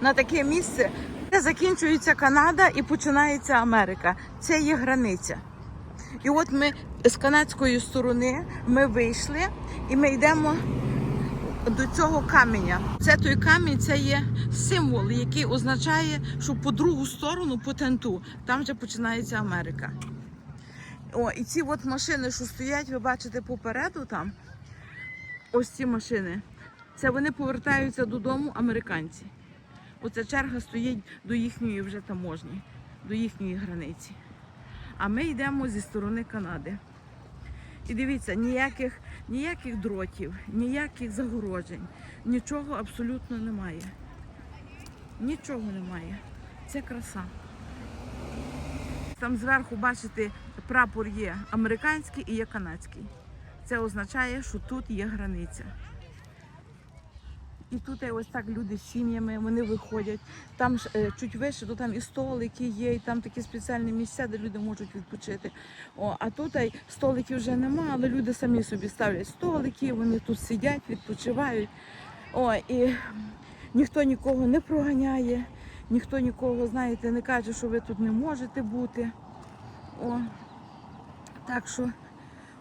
на таке місце, де закінчується Канада і починається Америка. Це є границя. І от ми з канадської сторони ми вийшли і ми йдемо до цього каменя. Це той камінь, це є символ, який означає, що по другу сторону, по тенту, там вже починається Америка. О, і ці от машини, що стоять, ви бачите попереду там. Ось ці машини. Це вони повертаються додому американці. Оця черга стоїть до їхньої вже таможні, до їхньої границі. А ми йдемо зі сторони Канади. І дивіться, ніяких, ніяких дротів, ніяких загороджень, нічого абсолютно немає. Нічого немає. Це краса. Там зверху, бачите, прапор є американський і є канадський. Це означає, що тут є границя. І тут ось так люди з сім'ями, вони виходять. Там е, чуть вище, то там і столики є, і там такі спеціальні місця, де люди можуть відпочити. О, а тут столиків вже нема, але люди самі собі ставлять столики, вони тут сидять, відпочивають. О, і ніхто нікого не проганяє, ніхто нікого, знаєте, не каже, що ви тут не можете бути. О, так що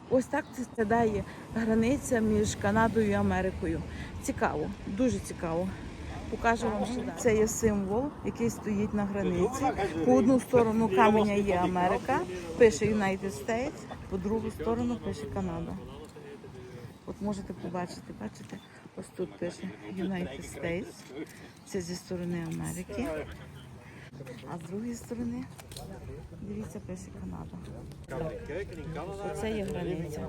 ось так це складає границя між Канадою і Америкою. Цікаво, дуже цікаво. Покажу вам, що це є символ, який стоїть на границі. По одну сторону каменя є Америка, пише United States, по другу сторону пише Канада. От можете побачити, бачите, ось тут пише United States, це зі сторони Америки. А з другої сторони, дивіться, пише Канада. Оце є границя.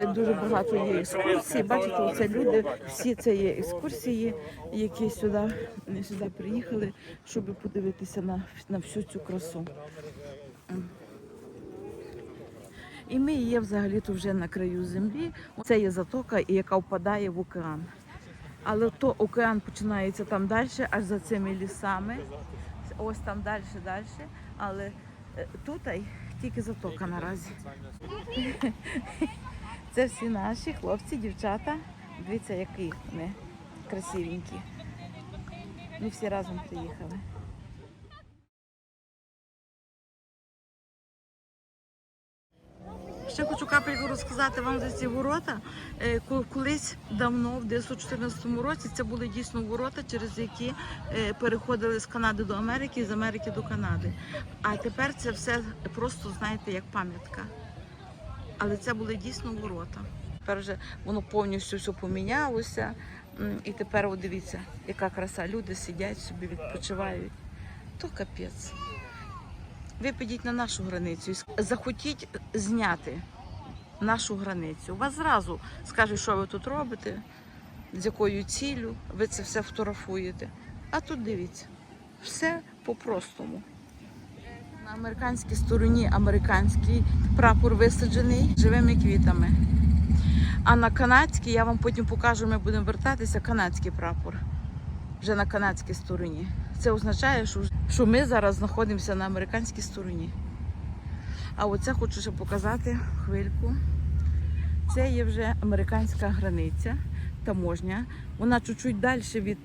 Дуже багато є екскурсій. Бачите, оце люди, всі це є екскурсії, які сюди, сюди приїхали, щоб подивитися на, на всю цю красу. І ми є взагалі-то вже на краю землі. Це є затока, яка впадає в океан. Але то океан починається там далі, аж за цими лісами. Ось там далі, далі. Але е, тут тільки затока наразі. Це всі наші хлопці, дівчата. Дивіться, які вони красивенькі. Ми всі разом приїхали. Ще хочу капельку розказати вам за ці ворота. Е, Колись давно, в 1914 році, це були дійсно ворота, через які е, переходили з Канади до Америки і з Америки до Канади. А тепер це все просто, знаєте, як пам'ятка. Але це були дійсно ворота. Тепер вже воно повністю все помінялося. І тепер, от дивіться, яка краса. Люди сидять собі, відпочивають. То капець. Ви підіть на нашу границю і захотіть зняти нашу границю. Вас зразу скажуть, що ви тут робите, з якою ціллю, ви це все фотографуєте. А тут дивіться, все по-простому. На американській стороні американський прапор висаджений живими квітами. А на канадській, я вам потім покажу, ми будемо вертатися, канадський прапор. Вже на канадській стороні. Це означає, що, що ми зараз знаходимося на американській стороні. А оце хочу ще показати хвильку. Це є вже американська границя, таможня. Вона чуть-чуть далі від,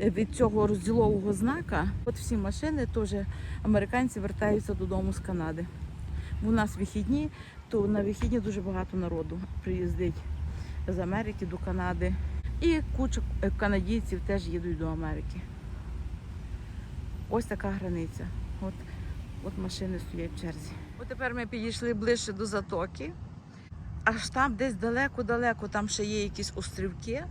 від цього розділового знака. От всі машини теж американці вертаються додому з Канади. У нас вихідні, то на вихідні дуже багато народу приїздить з Америки до Канади. І куча е, канадійців теж їдуть до Америки. Ось така границя. От, от машини стоять в черзі. От тепер ми підійшли ближче до затоки. Аж там десь далеко-далеко, там ще є якісь острівки,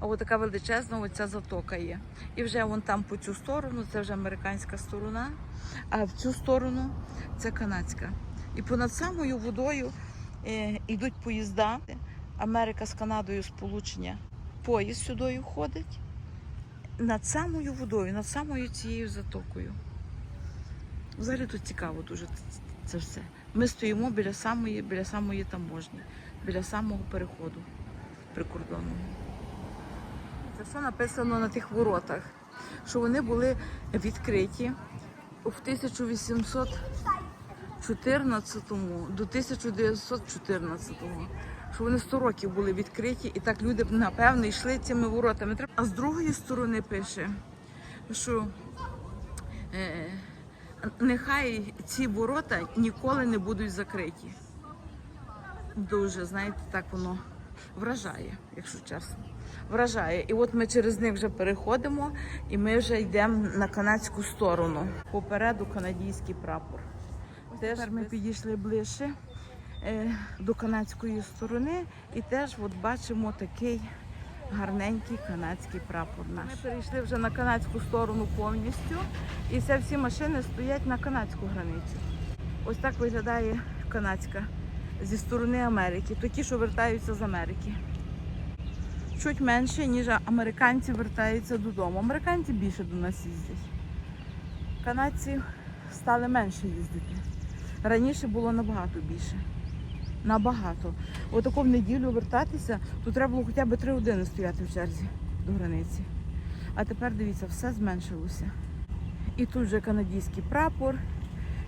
а от така величезна оця затока є. І вже вон там по цю сторону, це вже американська сторона, а в цю сторону це канадська. І понад самою водою е, йдуть поїзда. Америка з Канадою сполучення. Поїзд сюди входить над самою водою, над самою цією затокою. Взагалі тут цікаво дуже це- все. Ми стоїмо біля самої, біля самої таможні, біля самого переходу прикордонного. Це все написано на тих воротах, що вони були відкриті в 1814 до 1914. Що вони 100 років були відкриті, і так люди напевно йшли цими воротами. А з другої сторони пише, що е, нехай ці ворота ніколи не будуть закриті. Дуже, знаєте, так воно вражає, якщо чесно. Вражає. І от ми через них вже переходимо, і ми вже йдемо на канадську сторону. Попереду канадський прапор. Теж ми підійшли ближче до канадської сторони і теж от бачимо такий гарненький канадський прапор наш. Ми перейшли вже на канадську сторону повністю, і це всі машини стоять на канадську границю. Ось так виглядає канадська зі сторони Америки, такі, що вертаються з Америки. Чуть менше, ніж американці вертаються додому. Американці більше до нас їздять. Канадці стали менше їздити. Раніше було набагато більше. Набагато. Отако в неділю вертатися, то треба було хоча б три години стояти в черзі до границі. А тепер дивіться, все зменшилося. І тут вже канадський прапор,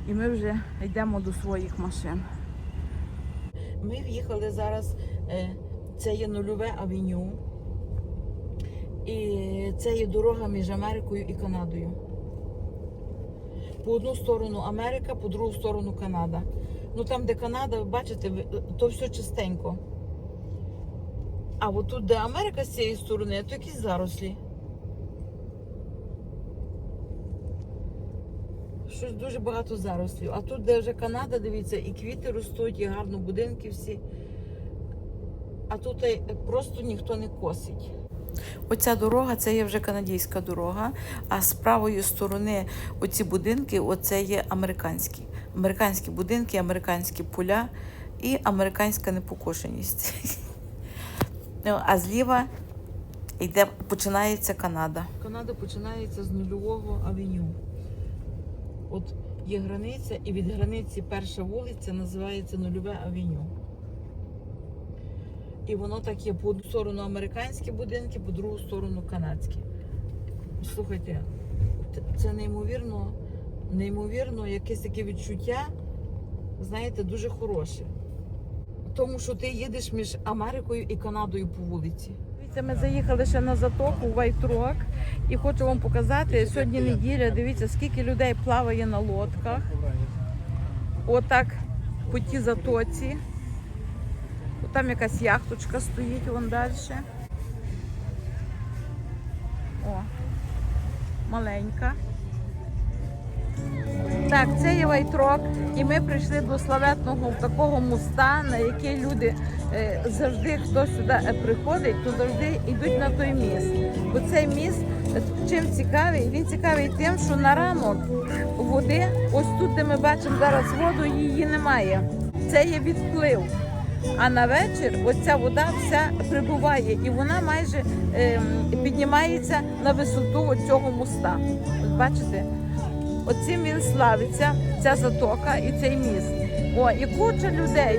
і ми вже йдемо до своїх машин. Ми в'їхали зараз, е, це є нульове авеню. І це є дорога між Америкою і Канадою. По одну сторону Америка, по другу сторону Канада. Ну там, де Канада, ви бачите, то все чистенько. А от тут, де Америка з цієї сторони, то якісь зарослі. Щось дуже багато зарослів. А тут, де вже Канада, дивіться, і квіти ростуть, і гарно будинки всі. А тут е, просто ніхто не косить. Оця дорога це є вже канадська дорога, а з правої сторони оці будинки, оце є американські. Американські будинки, американські поля і американська непокошеність. Ну, А зліва йде, починається Канада. Канада починається з нульового авеню. От є границя, і від границі перша вулиця називається Нульове авеню. І воно так є по одну сторону американські будинки, по другу сторону канадські. Слухайте, це неймовірно, неймовірно, якесь таке відчуття, знаєте, дуже хороше. Тому що ти їдеш між Америкою і Канадою по вулиці. Дивіться, ми заїхали ще на затоку в Вайтрок і хочу вам показати. Сьогодні неділя. Дивіться, скільки людей плаває на лодках. Отак по тій затоці. Там якась яхточка стоїть вон далі. О, маленька. Так, це є Вайтрок, і ми прийшли до славетного такого моста, на який люди е, завжди, хто сюди е, приходить, то завжди йдуть на той міст. Бо цей міст е, чим цікавий? Він цікавий тим, що на ранок води, ось тут, де ми бачимо зараз воду, її немає. Це є відплив. А на вечір оця вода вся прибуває і вона майже ем, піднімається на висоту цього моста. От бачите? Оцим він славиться, ця затока і цей міст. О, і куча людей.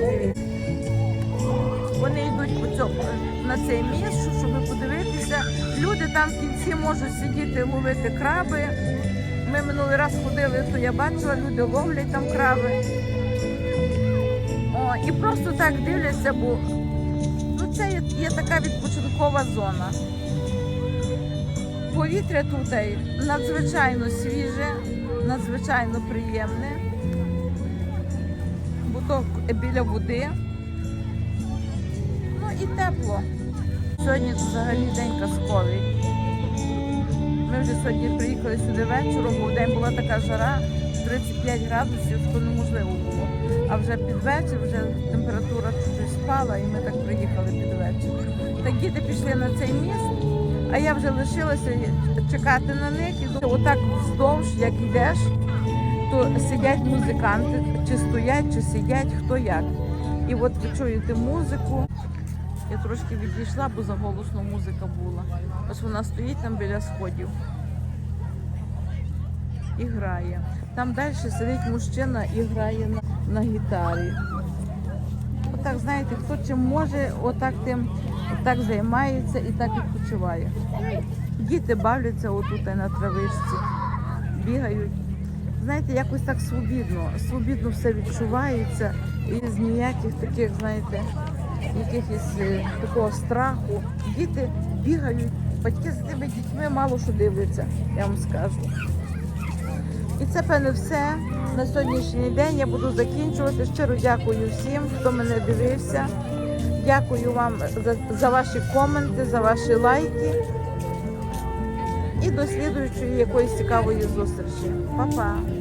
Вони йдуть по цьому на цей міст, щоб подивитися. Люди там в кінці можуть сидіти ловити краби. Ми минулий раз ходили, то я бачила, люди ловлять там краби. І просто так дивляться, бо ну, це є, є така відпочинкова зона. Повітря тут надзвичайно свіже, надзвичайно приємне, бо то біля води. Ну і тепло. Сьогодні взагалі день казковий. Ми вже сьогодні приїхали сюди вечором, бо в день була така жара, 35 градусів, то неможливо було. А вже під вечір вже температура чуть спала, і ми так приїхали під вечір. Так діти пішли на цей міст, а я вже лишилася чекати на них. І отак вздовж, як йдеш, то сидять музиканти, чи стоять, чи сидять, хто як. І от ви чуєте музику. Я трошки відійшла, бо заголосно музика була. Ось вона стоїть там біля сходів і грає. Там далі сидить мужчина і грає на, на гітарі. Отак, знаєте, хто чим може, отак тим так займається і так відпочиває. Діти бавляться отут на травичці, бігають. Знаєте, якось так свобідно, свобідно все відчувається і з ніяких таких, знаєте, якихось е, такого страху. Діти бігають, батьки з тими дітьми мало що дивляться, я вам скажу. Це певно все на сьогоднішній день. Я буду закінчувати. Щиро дякую всім, хто мене дивився. Дякую вам за, за ваші коменти, за ваші лайки. І до слідуючої якоїсь цікавої зустрічі. Па-па!